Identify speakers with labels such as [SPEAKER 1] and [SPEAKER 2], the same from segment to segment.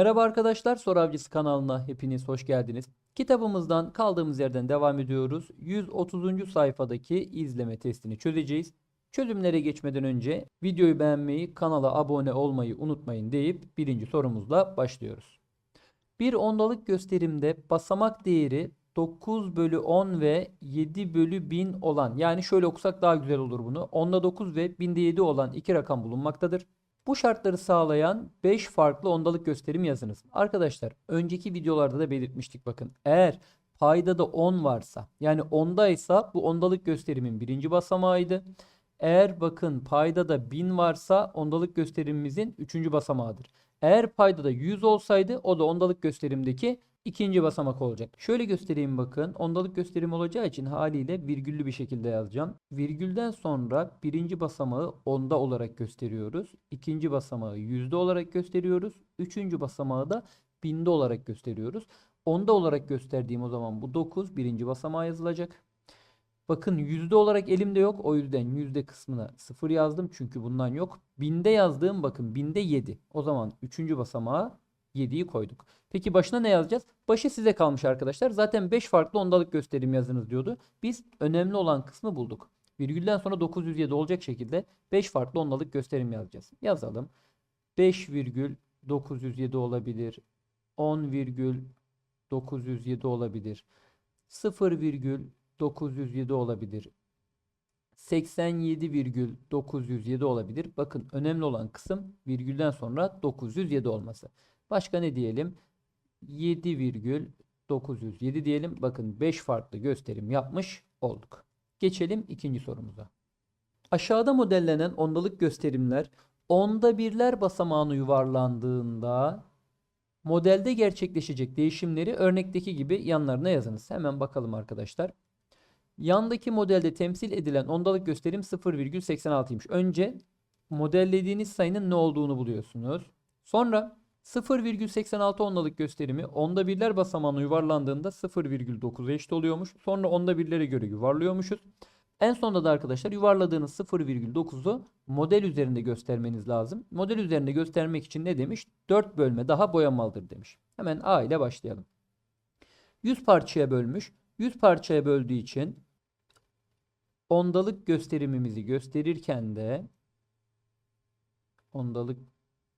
[SPEAKER 1] Merhaba arkadaşlar, Soru Avcısı kanalına hepiniz hoş geldiniz. Kitabımızdan kaldığımız yerden devam ediyoruz. 130. sayfadaki izleme testini çözeceğiz. Çözümlere geçmeden önce videoyu beğenmeyi, kanala abone olmayı unutmayın deyip birinci sorumuzla başlıyoruz. Bir ondalık gösterimde basamak değeri 9 bölü 10 ve 7 bölü 1000 olan yani şöyle okusak daha güzel olur bunu. Onda 9 ve binde 7 olan iki rakam bulunmaktadır. Bu şartları sağlayan 5 farklı ondalık gösterim yazınız. Arkadaşlar önceki videolarda da belirtmiştik bakın. Eğer payda da 10 varsa yani ondaysa bu ondalık gösterimin birinci basamağıydı. Eğer bakın payda da 1000 varsa ondalık gösterimimizin üçüncü basamağıdır. Eğer payda da 100 olsaydı o da ondalık gösterimdeki ikinci basamak olacak. Şöyle göstereyim bakın. Ondalık gösterim olacağı için haliyle virgüllü bir şekilde yazacağım. Virgülden sonra birinci basamağı onda olarak gösteriyoruz. İkinci basamağı yüzde olarak gösteriyoruz. Üçüncü basamağı da binde olarak gösteriyoruz. Onda olarak gösterdiğim o zaman bu 9 birinci basamağa yazılacak. Bakın yüzde olarak elimde yok. O yüzden yüzde kısmına 0 yazdım. Çünkü bundan yok. Binde yazdığım bakın binde 7. O zaman üçüncü basamağa 7'yi koyduk. Peki başına ne yazacağız? Başı size kalmış arkadaşlar. Zaten 5 farklı ondalık gösterim yazınız diyordu. Biz önemli olan kısmı bulduk. Virgülden sonra 907 olacak şekilde 5 farklı ondalık gösterim yazacağız. Yazalım. 5 virgül 907 olabilir. 10 virgül 907 olabilir. 0 virgül 907 olabilir. 87,907 olabilir. Bakın önemli olan kısım virgülden sonra 907 olması. Başka ne diyelim? 7,907 diyelim. Bakın 5 farklı gösterim yapmış olduk. Geçelim ikinci sorumuza. Aşağıda modellenen ondalık gösterimler onda birler basamağını yuvarlandığında modelde gerçekleşecek değişimleri örnekteki gibi yanlarına yazınız. Hemen bakalım arkadaşlar. Yandaki modelde temsil edilen ondalık gösterim 0,86'ymış. Önce modellediğiniz sayının ne olduğunu buluyorsunuz. Sonra 0,86 ondalık gösterimi onda birler basamağına yuvarlandığında 0,9'a eşit oluyormuş. Sonra onda birlere göre yuvarlıyormuşuz. En sonunda da arkadaşlar yuvarladığınız 0,9'u model üzerinde göstermeniz lazım. Model üzerinde göstermek için ne demiş? 4 bölme daha boyamalıdır demiş. Hemen A ile başlayalım. 100 parçaya bölmüş. 100 parçaya böldüğü için ondalık gösterimimizi gösterirken de ondalık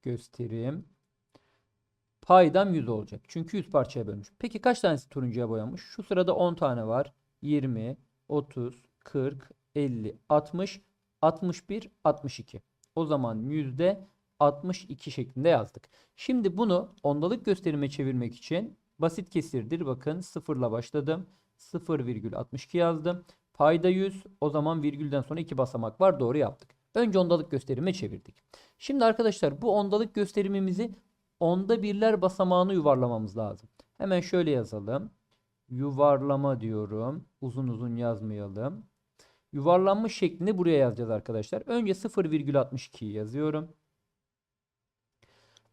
[SPEAKER 1] gösterim paydam 100 olacak. Çünkü 100 parçaya bölmüş. Peki kaç tanesi turuncuya boyanmış? Şu sırada 10 tane var. 20, 30, 40, 50, 60, 61, 62. O zaman yüzde 62 şeklinde yazdık. Şimdi bunu ondalık gösterime çevirmek için basit kesirdir. Bakın sıfırla başladım. 0,62 yazdım. Payda 100. O zaman virgülden sonra iki basamak var. Doğru yaptık. Önce ondalık gösterime çevirdik. Şimdi arkadaşlar bu ondalık gösterimimizi onda birler basamağını yuvarlamamız lazım. Hemen şöyle yazalım. Yuvarlama diyorum. Uzun uzun yazmayalım. Yuvarlanmış şeklini buraya yazacağız arkadaşlar. Önce 0,62'yi yazıyorum.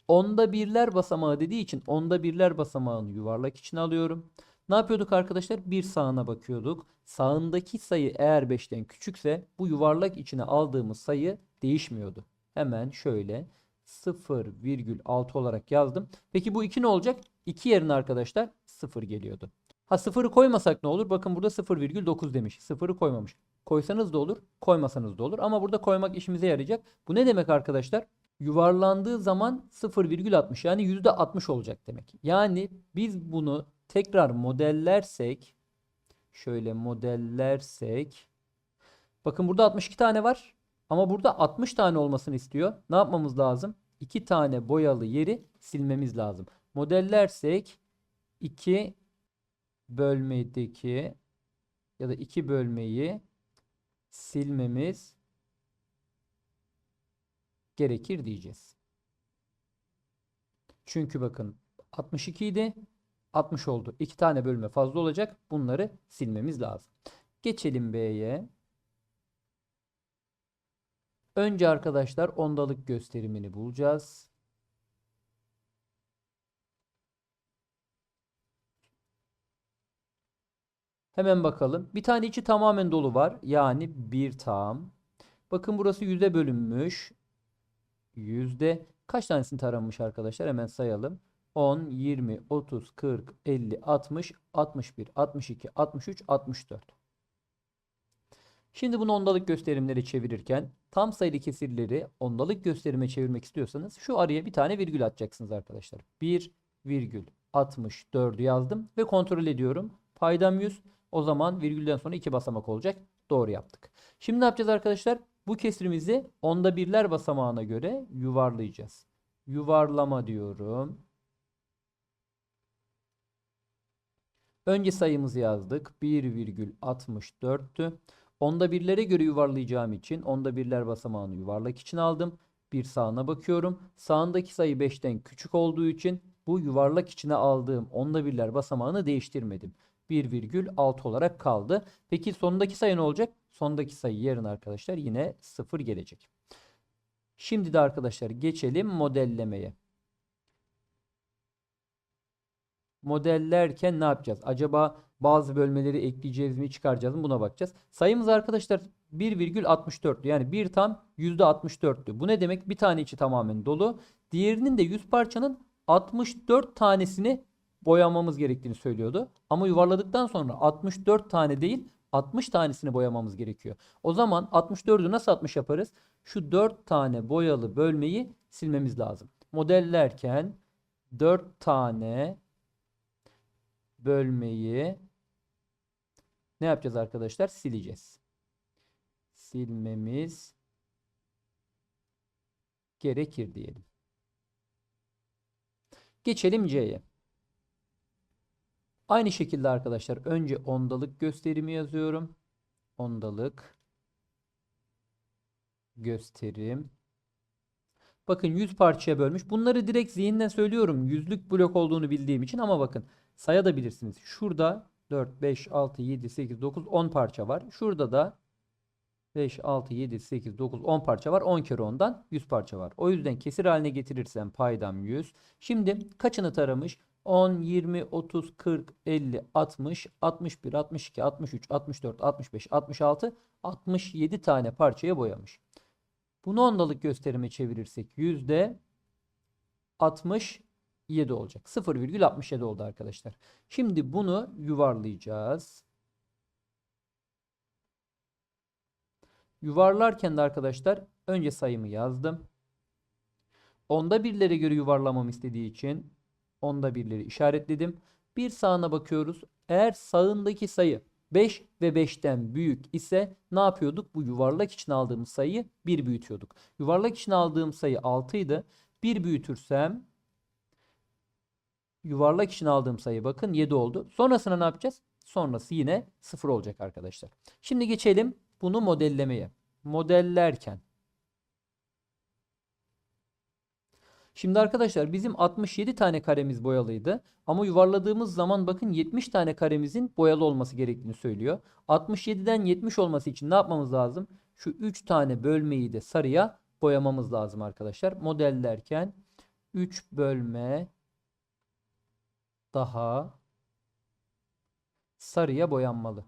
[SPEAKER 1] Onda birler basamağı dediği için onda birler basamağını yuvarlak içine alıyorum. Ne yapıyorduk arkadaşlar? Bir sağına bakıyorduk. Sağındaki sayı eğer 5'ten küçükse bu yuvarlak içine aldığımız sayı değişmiyordu. Hemen şöyle 0,6 olarak yazdım. Peki bu 2 ne olacak? 2 yerine arkadaşlar 0 geliyordu. Ha 0'ı koymasak ne olur? Bakın burada 0,9 demiş. 0'ı koymamış. Koysanız da olur, koymasanız da olur. Ama burada koymak işimize yarayacak. Bu ne demek arkadaşlar? Yuvarlandığı zaman 0,60 yani %60 olacak demek. Yani biz bunu tekrar modellersek şöyle modellersek bakın burada 62 tane var ama burada 60 tane olmasını istiyor. Ne yapmamız lazım? 2 tane boyalı yeri silmemiz lazım. Modellersek 2 bölmedeki ya da 2 bölmeyi silmemiz gerekir diyeceğiz. Çünkü bakın 62 idi. 60 oldu. 2 tane bölme fazla olacak. Bunları silmemiz lazım. Geçelim B'ye. Önce arkadaşlar ondalık gösterimini bulacağız. Hemen bakalım. Bir tane içi tamamen dolu var. Yani bir tam. Bakın burası yüze bölünmüş. Yüzde kaç tanesini taramış arkadaşlar? Hemen sayalım. 10, 20, 30, 40, 50, 60, 61, 62, 63, 64. Şimdi bunu ondalık gösterimleri çevirirken tam sayılı kesirleri ondalık gösterime çevirmek istiyorsanız şu araya bir tane virgül atacaksınız arkadaşlar. 1 virgül 64'ü yazdım ve kontrol ediyorum. Paydam 100. O zaman virgülden sonra iki basamak olacak. Doğru yaptık. Şimdi ne yapacağız arkadaşlar? Bu kesrimizi onda birler basamağına göre yuvarlayacağız. Yuvarlama diyorum. Önce sayımızı yazdık. 1,64'tü. Onda birlere göre yuvarlayacağım için onda birler basamağını yuvarlak için aldım. Bir sağına bakıyorum. Sağındaki sayı 5'ten küçük olduğu için bu yuvarlak içine aldığım onda birler basamağını değiştirmedim. 1,6 olarak kaldı. Peki sondaki sayı ne olacak? Sondaki sayı yarın arkadaşlar yine 0 gelecek. Şimdi de arkadaşlar geçelim modellemeye. Modellerken ne yapacağız? Acaba bazı bölmeleri ekleyeceğiz mi çıkaracağız mı buna bakacağız. Sayımız arkadaşlar 1,64'tü. Yani bir tam %64'tü. Bu ne demek? Bir tane içi tamamen dolu. Diğerinin de 100 parçanın 64 tanesini boyamamız gerektiğini söylüyordu. Ama yuvarladıktan sonra 64 tane değil 60 tanesini boyamamız gerekiyor. O zaman 64'ü nasıl 60 yaparız? Şu 4 tane boyalı bölmeyi silmemiz lazım. Modellerken 4 tane bölmeyi ne yapacağız arkadaşlar? Sileceğiz. Silmemiz gerekir diyelim. Geçelim C'ye. Aynı şekilde arkadaşlar önce ondalık gösterimi yazıyorum. Ondalık gösterim. Bakın 100 parçaya bölmüş. Bunları direkt zihinden söylüyorum. Yüzlük blok olduğunu bildiğim için ama bakın sayabilirsiniz. Şurada 4, 5, 6, 7, 8, 9, 10 parça var. Şurada da 5, 6, 7, 8, 9, 10 parça var. 10 kere 10'dan 100 parça var. O yüzden kesir haline getirirsem paydam 100. Şimdi kaçını taramış? 10, 20, 30, 40, 50, 60, 61, 62, 63, 64, 65, 66, 67 tane parçaya boyamış. Bunu ondalık gösterime çevirirsek yüzde 67 olacak. 0,67 oldu arkadaşlar. Şimdi bunu yuvarlayacağız. Yuvarlarken de arkadaşlar önce sayımı yazdım. Onda birlere göre yuvarlamam istediği için onda birleri işaretledim. Bir sağına bakıyoruz. Eğer sağındaki sayı 5 ve 5'ten büyük ise ne yapıyorduk? Bu yuvarlak için aldığımız sayıyı 1 büyütüyorduk. Yuvarlak için aldığım sayı 6 idi. 1 büyütürsem yuvarlak için aldığım sayı bakın 7 oldu. Sonrasına ne yapacağız? Sonrası yine 0 olacak arkadaşlar. Şimdi geçelim bunu modellemeye. Modellerken Şimdi arkadaşlar bizim 67 tane karemiz boyalıydı. Ama yuvarladığımız zaman bakın 70 tane karemizin boyalı olması gerektiğini söylüyor. 67'den 70 olması için ne yapmamız lazım? Şu 3 tane bölmeyi de sarıya boyamamız lazım arkadaşlar. Modellerken 3 bölme daha sarıya boyanmalı.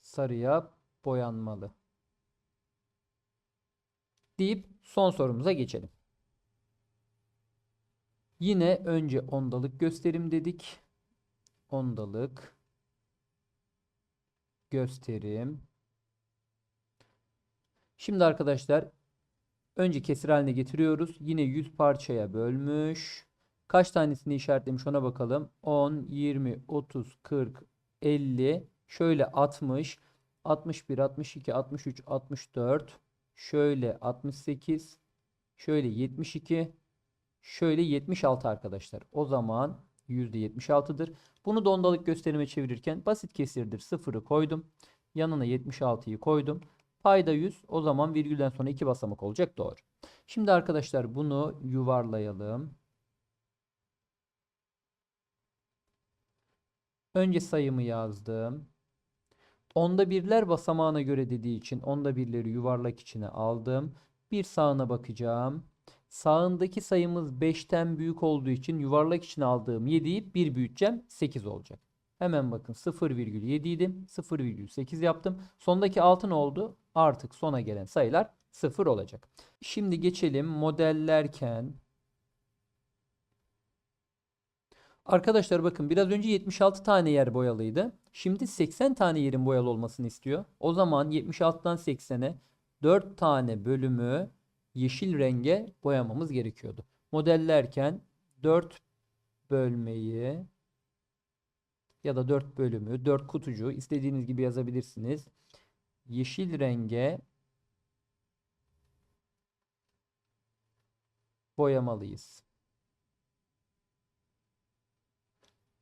[SPEAKER 1] Sarıya boyanmalı. Deyip son sorumuza geçelim. Yine önce ondalık gösterim dedik. Ondalık gösterim. Şimdi arkadaşlar önce kesir haline getiriyoruz. Yine 100 parçaya bölmüş. Kaç tanesini işaretlemiş ona bakalım. 10, 20, 30, 40, 50, şöyle 60, 61, 62, 63, 64, şöyle 68, şöyle 72, şöyle 76 arkadaşlar. O zaman %76'dır. Bunu da ondalık gösterime çevirirken basit kesirdir. Sıfırı koydum. Yanına 76'yı koydum. Payda 100. O zaman virgülden sonra iki basamak olacak. Doğru. Şimdi arkadaşlar bunu yuvarlayalım. Önce sayımı yazdım. Onda birler basamağına göre dediği için onda birleri yuvarlak içine aldım. Bir sağına bakacağım. Sağındaki sayımız 5'ten büyük olduğu için yuvarlak içine aldığım 7'yi 1 büyüteceğim 8 olacak. Hemen bakın 0,7 idi. 0,8 yaptım. Sondaki 6 ne oldu? Artık sona gelen sayılar 0 olacak. Şimdi geçelim modellerken Arkadaşlar bakın biraz önce 76 tane yer boyalıydı. Şimdi 80 tane yerin boyalı olmasını istiyor. O zaman 76'dan 80'e 4 tane bölümü yeşil renge boyamamız gerekiyordu. Modellerken 4 bölmeyi ya da 4 bölümü, 4 kutucuğu istediğiniz gibi yazabilirsiniz. Yeşil renge boyamalıyız.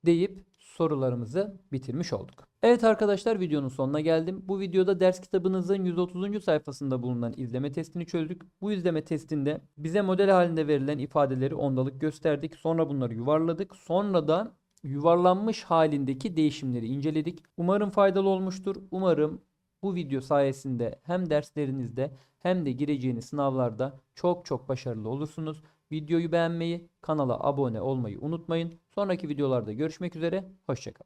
[SPEAKER 1] Deyip sorularımızı bitirmiş olduk. Evet arkadaşlar videonun sonuna geldim. Bu videoda ders kitabınızın 130. sayfasında bulunan izleme testini çözdük. Bu izleme testinde bize model halinde verilen ifadeleri ondalık gösterdik. Sonra bunları yuvarladık. Sonra da yuvarlanmış halindeki değişimleri inceledik. Umarım faydalı olmuştur. Umarım bu video sayesinde hem derslerinizde hem de gireceğiniz sınavlarda çok çok başarılı olursunuz. Videoyu beğenmeyi, kanala abone olmayı unutmayın. Sonraki videolarda görüşmek üzere. Hoşçakalın.